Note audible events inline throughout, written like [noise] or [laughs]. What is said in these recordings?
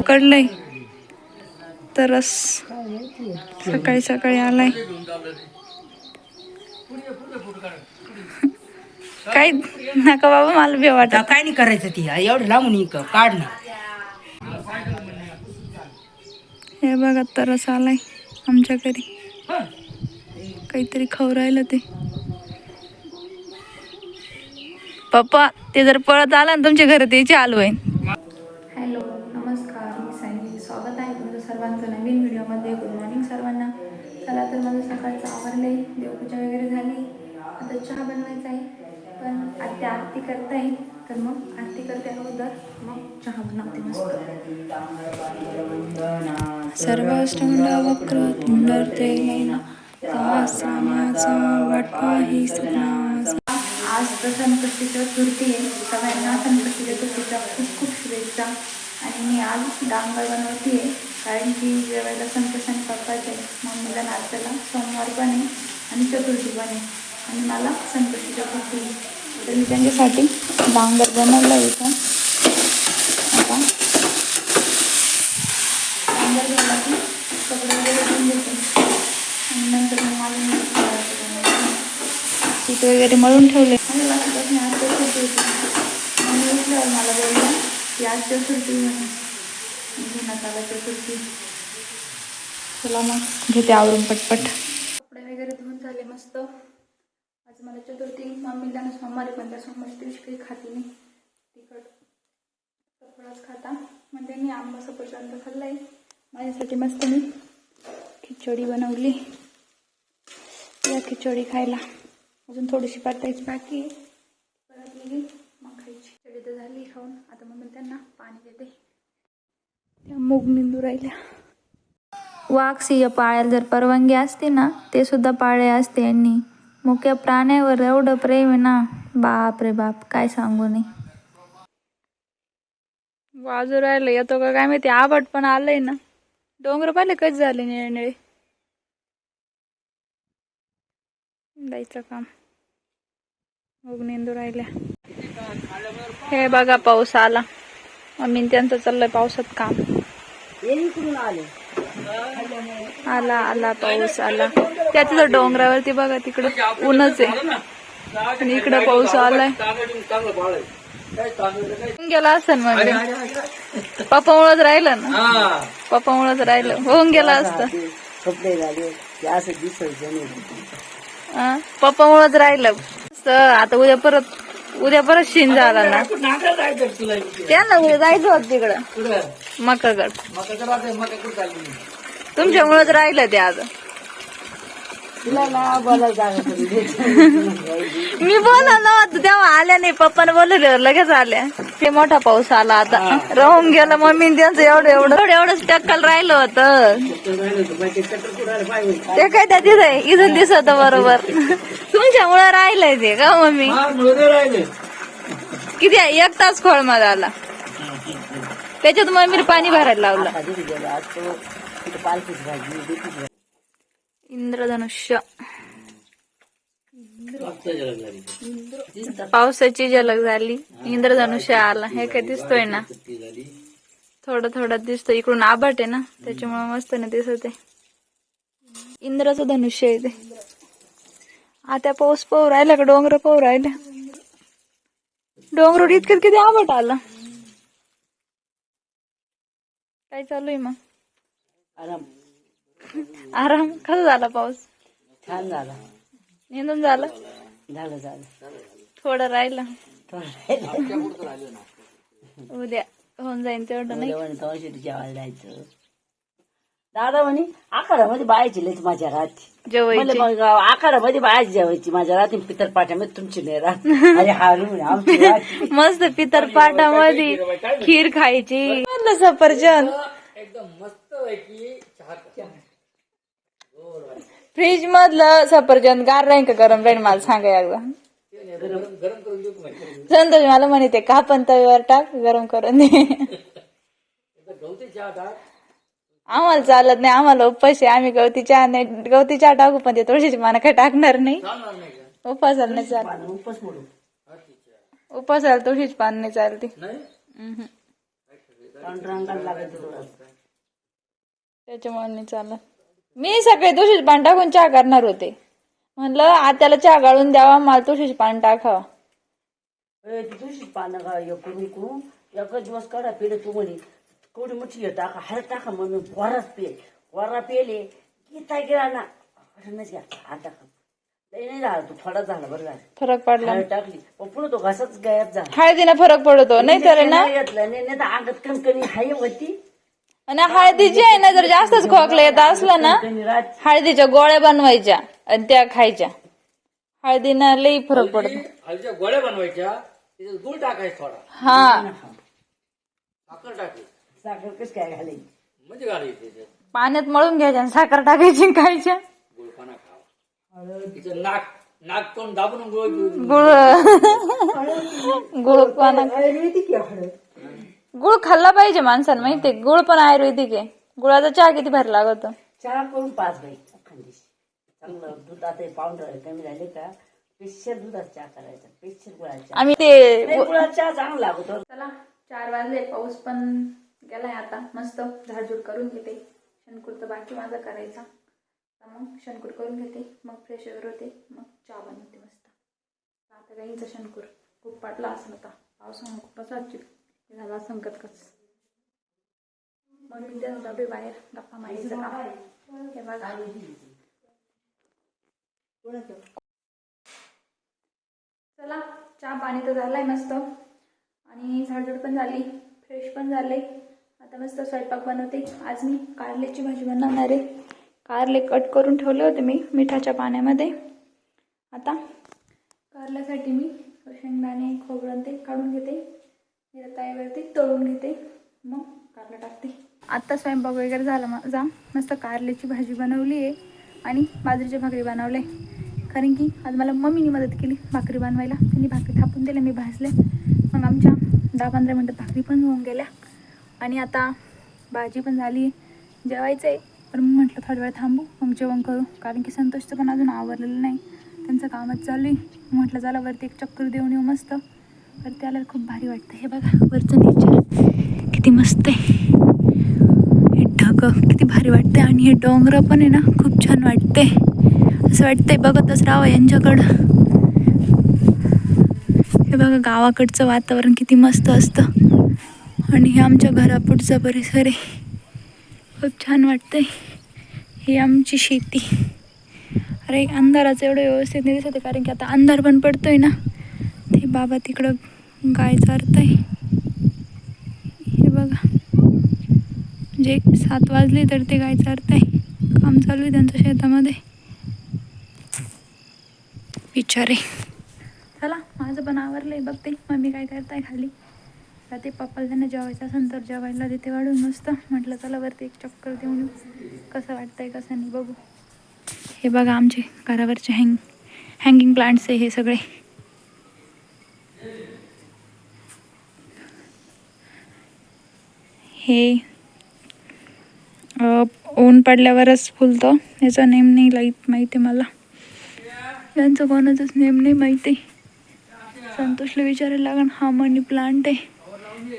पकडलंय. तरच सकाळी सकाळी आलाय. काय नका बाबा मला बी वाटत. काय नाही करायचं ती एवढं लांबून इक काढ ना. हे बघा तरच आलाय आमच्या घरी. काहीतरी खाऊ राहिलं ते. पप्पा ते जर पळत आला ना तुमच्या घरात यायची आलो आहे हॅलो नमस्कार मी सायली स्वागत आहे तुमचं सर्वांचं नवीन व्हिडिओमध्ये गुड मॉर्निंग सर्वांना चला तर माझं सकाळचं आवरलंय देवपूजा वगैरे झाली आता चहा बनवायचा आहे. पण आत्या आरती करताय तर मग आरती करते अगोदर. मग चहा बनवते मस्त. सर्वाष्टंड वक्र तुंडरते सहस्रामाचा वटवाही सनाचा आज तर संकष्टी चतुर्थी आहे. सगळ्यांना संकष्टी चतुर्थीच्या खूप खूप शुभेच्छा. आणि मी आज डांगर बनवते. आहे कारण की जेवायला संकष्ट आणि पप्पाचे मम्मीला नाचायला सोमवार पण आहे आणि चतुर्थी पण आहे. आणि मला संकष्टी चतुर्थी तर मी त्यांच्यासाठी डांगर बनवला आहे इथं. आता डांगर झाला की कपडे वगैरे घेऊन घेते आणि नंतर मग मला मी पीठ वगैरे मळून ठेवले. आणि लक्षात आज सुट्टी होती. आणि उठल्यावर मला बोललं की आज सुट्टी म्हणून. घेण्यात आला चतुर्थी चला मग घेते आवरून पटपट. कपडे वगैरे धुवून झाले मस्त. आज मला चतुर्थी मम्मी त्यांना सोमवारी पण त्या सोमवारी दिवशी काही खाते नाही. तिखट सफळच खाता. म्हणजे मग त्यांनी आंबा सफरचंद खाल्लाय. माझ्यासाठी मस्त मी खिचडी बनवली. या खिचडी खायला. अजून थोडीशी परतायची बाकी परत गेली मग खायची. खिचडी तर झाली खाऊन. आता मग मी त्यांना पाणी देते. त्या मूग निंदू राहिल्या. वाघ सिंह पाळायला जर परवानगी असते ना ते सुद्धा पाळले असते यांनी. मुख्य प्राण्यावर एवढं प्रेम आहे ना? बाप रे बाप काय सांगू नाही वाजू राहिलं येतो का काय माहिती? आवड पण आलंय ना. डोंगर पाहिले कच झाले निळे निळे जायचं काम. मग नेंदू राहिल्या. हे बघा पाऊस आला. मम्मी त्यांचं चाललंय पावसात काम. आले. आला आला पाऊस आला. त्यातलं डोंगरावरती बघा तिकडं ऊनच आहे. आणि इकडं पाऊस आलाय. गेला असेल म्हणजे पप्पामुळंच राहिलं ना? पप्पामुळंच राहिलं. होऊन गेला असतं. हा? पप्पामुळंच राहिलं. आता उद्या परत उद्या परत शिन झाला ना. त्यांना उद्या जायचं होतं तिकडं. मकागड तुमच्यामुळेच राहिलं ते आज. मी बोलवलं होतं तेव्हा आल्या नाही पप्पाने बोलवल्यावर लगेच आल्या. ते मोठा पाऊस आला आता. राहून गेला मम्मी त्यांचं एवढं एवढं एवढं एवढंच टक्कल राहिलं होतं. ते काय त्या तिथे इथून दिसत बरोबर. तुमच्यामुळे राहिलंय ते का मम्मी? किती आहे? एक तास खोळमा झाला त्याच्यात मम्मीने पाणी भरायला लावलं. इंद्रधनुष्य. पावसाची झलक झाली. इंद्रधनुष्य आला. हे काय दिसतोय ना? थोडं थोडं दिसतोय. इकडून आभाट आहे ना? त्याच्यामुळे मस्त ना दिसत आहे. इंद्राचं धनुष्य आहे ते. आता पाऊस पाहू राहिला का? डोंगर पाहू राहिला. डोंगर इतक्यात किती आभाट आला. काय चालू आहे मग? आराम. आराम? कसा झाला पाऊस? छान झाला. निंदून झालं? झालं झालं. थोडं राहिलं. थोडं उद्या होऊन जाईन तेवढं नाही? जेवायला जायचं. दादा म्हणे आखाड्यामध्ये बायाची लईच माझ्या राहते. जेवायची. मग आखाड्यामध्ये बायाची जेवायची. माझ्या राहते पितर पाट्यामध्ये तुमची नाही राहत. अरे हारू म्हणे आमची राहते. मस्त पितर पाटामध्ये खीर खायची. म्हणलं सफरचंद. फ्रीज मधलं सफरचंद गार राहील का गरम राहील मला सांगा एकदा. संतोष मला म्हणते का पण तव्यावर टाक गरम करून दे. आम्हाला चालत नाही आम्हाला उपाशी आम्ही गवती चहा नाही गवती चहा टाकू पण ते तुळशीची माना काय टाकणार नाही उपासाला नाही चालत उपस मोडू. उपासाला तुळशीची पान नाही चालते. त्याच्यामुळे नाही चालत. मी सकाळी तुळशीचे पान टाकून चहा करणार होते. म्हणलं आत्याला चहा गाळून द्यावा मला तुळशीचे पान टाकावा. तुळशीची पानं एकूण एकच दिवस काढा पेले तू म्हणे. कोणी मुठी टाका हळद टाका म्हणून वराच पे वरा पेले गीता गेला ना. घ्या हात टाका लई नाही झाला तू थोडा झाला बरं झालं. फरक पडला. हळद टाकली. पण पुढे तो घासाच गायब झाला. हळदीनं फरक पडतो नाही तर ना नाही घेतलं नाही नाही तर अंगात कणकणी हाय होती. आणि हळदीची आहे ना जर जास्तच खोकला येत असलं ना कणकणी हळदीच्या गोळ्या बनवायच्या आणि त्या खायच्या. हळदीनं लई फरक पडतो. हलच्या गोळ्या बनवायच्या त्याच्यात गुळ टाकायचा थोडा. हा. साखर टाकायची साखर कस काय घालायची? म्हणजे घालायची त्याच्यात. पाण्यात मळून घ्यायच्या आणि साखर टाकायची आणि खायच्या. गुळपणा खावा तिचं नाक नाक तोंड दाबून गुळ गुळ. गुळ पाना आयुर्वेदिक आहे हळद. गुळ खाल्ला पाहिजे माणसानं माहितीये गुळ पण आयुर्वेदिक आहे. गुळाचा चहा किती भारी लागतो? चहा करून पाच बाई. चांगलं दूध आता पावडर कमी झाले का? स्पेशल दुधात चहा करायचा स्पेशल गुळाचा आम्ही ते गुळाचा चहा चांगला लागतो. चला चार वाजले पाऊस पण गेलाय आता. मस्त झाडझूड करून घेते. शणकूर तर बाकी माझा करायचा. तर मग शणकूर करून घेते. मग फ्रेश वगैरे होते मग चहा बनवते मस्त. आता गाईंचा शनकुर खूप पाटला असं होता पावसामुळे खूपच आजची झाला संकट कच मग मी डबे बाहेर. गप्पा मारायचं काम. हे बघा. चला चहा पाणी तर झालाय मस्त. आणि झाडझूड पण झाली. फ्रेश पण झाले. आता मस्त स्वयंपाक बनवते. आज मी कारल्याची भाजी बनवणार आहे. कारले कट करून ठेवले होते मी मिठाच्या पाण्यामध्ये. आता कारल्यासाठी मी शेंगदाणे खोबरं ते काढून घेते. ताईवरती तळून घेते. मग कारलं टाकते. आत्ता स्वयंपाक वगैरे झाला माझा. मस्त कारल्याची भाजी बनवली आहे आणि बाजरीची भाकरी बनवले. कारण की आज मला मम्मीने मदत केली भाकरी बनवायला. त्यांनी भाकरी थापून दिल्या मी भाजले मग आमच्या दहा पंधरा मिनटं भाकरी पण होऊन गेल्या. आणि आता भाजी पण झाली जेवायचं आहे पण मी म्हटलं थोडा वेळ थांबू मग जेवण करू. कारण की संतोषचं पण अजून आवरलेलं नाही. त्यांचं कामच चालू आहे. म्हटलं झालं वरती एक चक्कर देऊन येऊ मस्त. वरती आल्यावर खूप भारी वाटतं. हे बघा वरचं नेचर किती मस्त आहे. हे ढग किती भारी वाटते आणि हे डोंगर पण आहे ना खूप छान वाटते असं वाटतंय बघतच राहावं यांच्याकडं. हे बघा गावाकडचं वातावरण किती मस्त असतं. आणि हे आमच्या घरापुढचा परिसर आहे. खूप छान वाटतंय. ही आमची शेती. अरे अंधाराचं एवढं व्यवस्थित नाही दिसत आहे कारण की आता अंधार पण पडतोय ना. ते बाबा तिकडं गाय आहे हे बघा. म्हणजे सात वाजले तर ते गाय आहे काम चालू आहे त्यांच्या शेतामध्ये. विचारे. चला माझं पण आवरलंय बघते. मम्मी काय करताय खाली? ते पप्पाला त्यांना जेवायचं असेल तर जेवायला देते वाढून मस्त. म्हटलं चला वरती एक चक्कर देऊन कसं वाटतंय कसं नाही बघू. हे बघा आमचे घरावरचे हँग हँगिंग प्लांट्स आहे हे सगळे. हे ऊन पडल्यावरच फुलतं. याचा नेम नाही लाइट माहिती आहे मला. यांचं कोणाचंच नेम नाही माहिती. संतोषला विचारायला लागण हा मनी प्लांट आहे.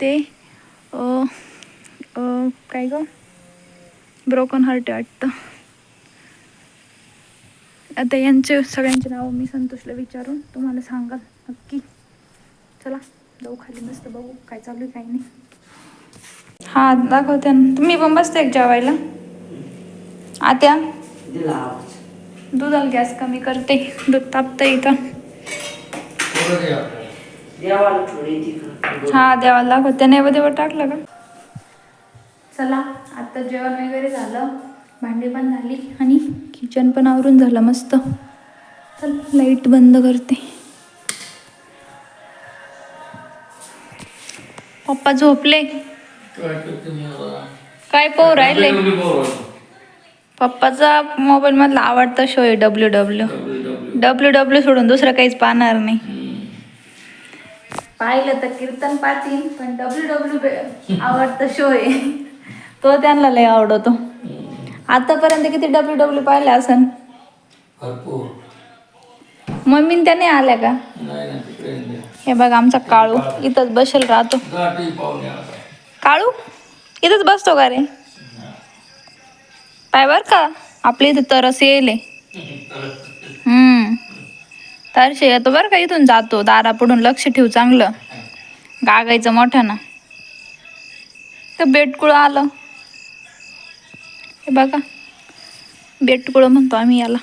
ते काय ग? ब्रोकन हार्ट वाटतं. आता यांचे सगळ्यांचे नावं मी संतोषला विचारून तुम्हाला सांगाल नक्की. चला जाऊ खाली मस्त बघू काय चालू आहे काय नाही. हा दाखवते ना. तुम्ही पण बसते एक जेवायला. आत्या? दूध दुधाला गॅस कमी करते. दूध तापतं इथं. हा देवाला दाखवते नैवेद्यवर टाकलं का? चला आता जेवण वगैरे झालं. भांडी पण झाली आणि किचन पण आवरून झालं मस्त. चल लाइट बंद करते. पप्पा झोपले? काय पाहू राहिले? पप्पाचा मोबाईल मधला आवडता शो आहे डब्ल्यू डब्ल्यू डब्ल्यू डब्ल्यू सोडून दुसरं काहीच पाहणार नाही. पाहिलं तर कीर्तन पाहतील पण डब्ल्यू डब्ल्यू आवडता शो आहे. तो त्यांना लय आवडतो. आतापर्यंत किती डब्ल्यू डब्ल्यू पाहिले असन? मम्मीन त्याने आल्या का? हे बघा आमचा काळू इथंच बसेल राहतो. काळू इथंच बसतो का रे? पाय बर का? आपल्या इथं तरस येईल [laughs] हम्म. तरशे येतो बरं का इथून जातो दारापुढून लक्ष ठेव चांगलं. गागायचं मोठं ना तर बेटकुळं आलं. हे बघा. बेटकुळं म्हणतो आम्ही याला.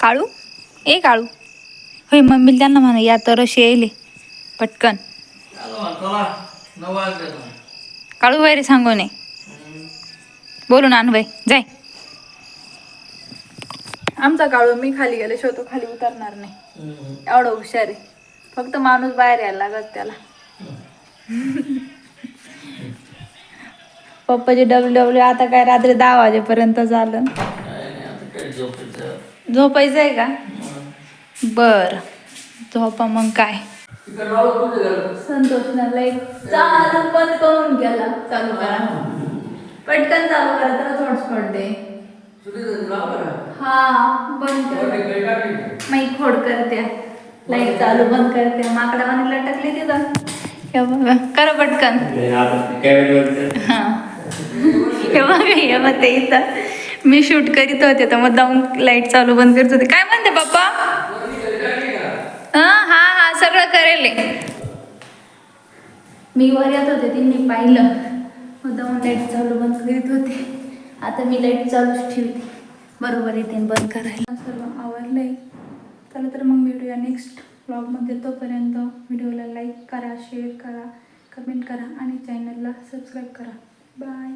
काळू? ए काळू. होय मम्मी त्यांना म्हणा या तरशी येईल पटकन. काळू वगैरे सांगू नये बोलून आण बाई जाय. आमचा काळू मी खाली गेले तो खाली उतरणार नाही. एवढं हुशार आहे. फक्त माणूस बाहेर यायला लागत त्याला. [laughs] पप्पाचे डब्ल्यू डब्ल्यू आता काय रात्री दहा वाजेपर्यंत झालं झोपायचं आहे का? बर. झोपा मग काय? संतोष लाइट चालू बंद करून गेला. चालू करा. पटकन चालू करा तर हॉटस्पॉट दे हा बंद मी खोड करते. लाइट चालू बंद करते. माकडा आणि लटकली तिथं बघा. करा पटकन. हा हे. बघा हे बघ ते इथं. मी शूट करीत होते तर मग जाऊन लाइट चालू बंद करत होते. काय म्हणते पप्पा? हा हा हा सगळं करेल. मी वर येत होते त्यांनी पाहिलं. मग जाऊन लाइट चालू बंद करीत होते. आता मी लाइट चालूच ठेवते. बरोबर येते बंद करायला. सर्व आवडलंय चला तर मग भेटूया नेक्स्ट ब्लॉगमध्ये तोपर्यंत व्हिडिओला लाईक करा शेअर करा कमेंट करा आणि चॅनलला सबस्क्राईब करा. बाय